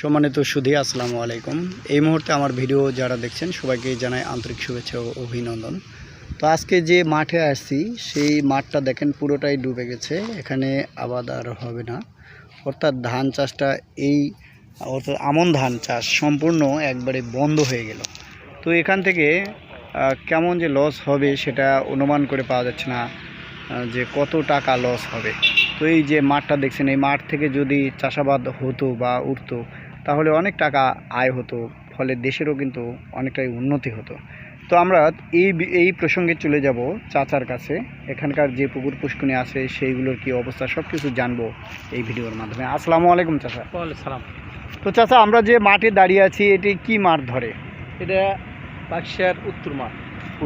সম্মানিত সুধী, আসসালামু আলাইকুম। এই মুহূর্তে আমার ভিডিও যারা দেখছেন, সবাইকে জানাই আন্তরিক শুভেচ্ছা ও অভিনন্দন। তো আজকে যে মাঠে আসছি, সেই মাঠটা দেখেন পুরোটাই ডুবে গেছে, এখানে আবাদ আর হবে না। অর্থাৎ ধান চাষটা এই, অর্থাৎ আমন ধান চাষ সম্পূর্ণ একবারে বন্ধ হয়ে গেল। তো এখান থেকে কেমন যে লস হবে সেটা অনুমান করে পাওয়া যাচ্ছে না যে কত টাকা লস হবে। তো এই যে মাঠটা দেখছেন, এই মাঠ থেকে যদি চাষাবাদ হতো বা উঠতো তাহলে অনেক টাকা আয় হতো ফলে দেশেরও কিন্তু অনেকটাই উন্নতি হতো। তো আমরা এই এই প্রসঙ্গে চলে যাব চাচার কাছে। এখানকার যে পুকুর পুষ্কুনি আছে সেইগুলোর কি অবস্থা সব কিছু জানব এই ভিডিওর মাধ্যমে। আসসালামু আলাইকুম চাচা। সালাম। তো চাচা আমরা যে মাঠে দাঁড়িয়ে আছি এটি কি মাঠ ধরে? এটা বাক্সার উত্তর মাঠ।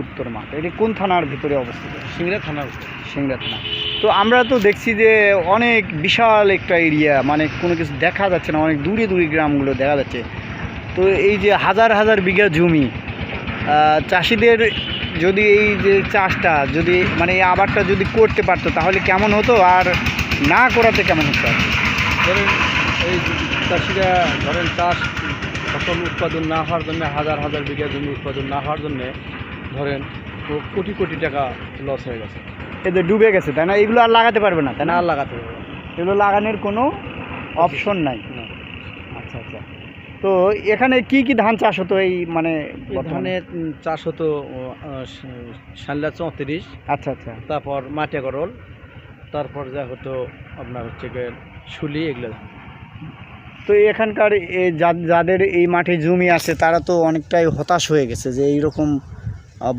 উত্তর মাঠ। এটি কোন থানার ভিতরে অবস্থিত? সিংড়া থানার সিংড়া থানা। তো আমরা তো দেখছি যে অনেক বিশাল একটা এরিয়া মানে কোনো কিছু দেখা যাচ্ছে না অনেক দূরে দূরে গ্রামগুলো দেখা যাচ্ছে। তো এই যে হাজার হাজার বিঘা জমি চাষিদের যদি এই যে চাষটা যদি মানে এই আবারটা যদি করতে পারতো তাহলে কেমন হতো? আর না করাতে কেমন হতো? আর ধরেন এই চাষিরা ধরেন চাষ ফসল উৎপাদন না হওয়ার জন্য হাজার হাজার বিঘা জমি উৎপাদন না হওয়ার জন্য ধরেন কোটি কোটি টাকা লস হয়ে গেছে। এদের ডুবে গেছে তাই না? এগুলো আর লাগাতে পারবে না তাই না? আর লাগাতে হবে এগুলো লাগানোর কোনো অপশন নাই। আচ্ছা আচ্ছা। তো এখানে কি কি ধান চাষ হতো এই মানে বর্তমানে? ধানের চাষ হতো সাল্লা চৌত্রিশ আচ্ছা আচ্ছা। তারপর মাটিয়া করল তারপর যা হতো আপনার হচ্ছে গিয়ে শুলি এগুলো। তো এখানকার যাদের এই মাঠে জমি আছে তারা তো অনেকটাই হতাশ হয়ে গেছে যে এইরকম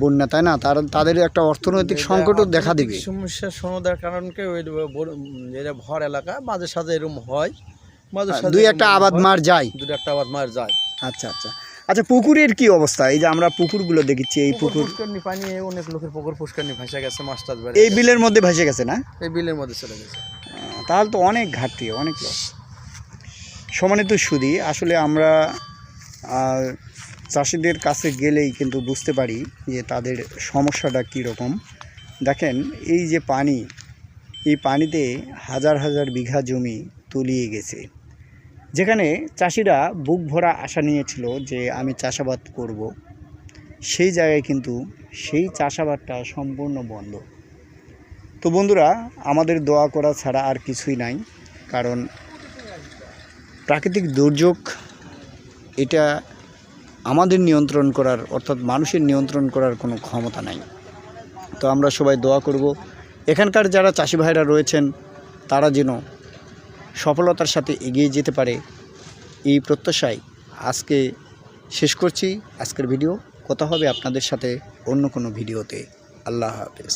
বন্যা তাই না? তারা তাদের একটা অর্থনৈতিক সংকটও দেখা দিবে। সমস্যার সমাধার কারণকে ওই এটা ভর এলাকা মাঝে সাঝে এরকম হয়। মাঝে সাঝে দুই একটা আবাদ মার যায়। দুই একটা আবাদ মার যায়। আচ্ছা আচ্ছা। আচ্ছা পুকুরের কি অবস্থা? এই যে আমরা পুকুরগুলো দেখেছি এই পুকুর পানি অনেক লোকের পুকুর পুষ্করণী ভাসা গেছে মাছ টাছ এই বিলের মধ্যে ভেসে গেছে না? এই বিলের মধ্যে চলে গেছে। তাহলে তো অনেক ঘাটতি অনেক লস সমানিত সুদি। আসলে আমরা চাষিদের কাছে গেলেই কিন্তু বুঝতে পারি যে তাদের সমস্যাটা কীরকম। দেখেন, এই যে পানি, এই পানিতে হাজার হাজার বিঘা জমি তলিয়ে গেছে। যেখানে চাষিরা বুক ভরা আশা নিয়েছিল যে আমি চাষাবাদ করব। সেই জায়গায় কিন্তু সেই চাষাবাদটা সম্পূর্ণ বন্ধ। তো বন্ধুরা, আমাদের দোয়া করা ছাড়া আর কিছুই নাই, কারণ প্রাকৃতিক দুর্যোগ, এটা আমাদের নিয়ন্ত্রণ করার, অর্থাৎ মানুষের নিয়ন্ত্রণ করার কোনো ক্ষমতা নাই। তো আমরা সবাই দোয়া করব, এখানকার যারা চাষি ভাইরা রয়েছেন, তারা যেন সফলতার সাথে এগিয়ে যেতে পারে। এই প্রত্যাশায় আজকে শেষ করছি। আজকের ভিডিও কথা হবে আপনাদের সাথে অন্য কোনো ভিডিওতে। আল্লাহ হাফেজ।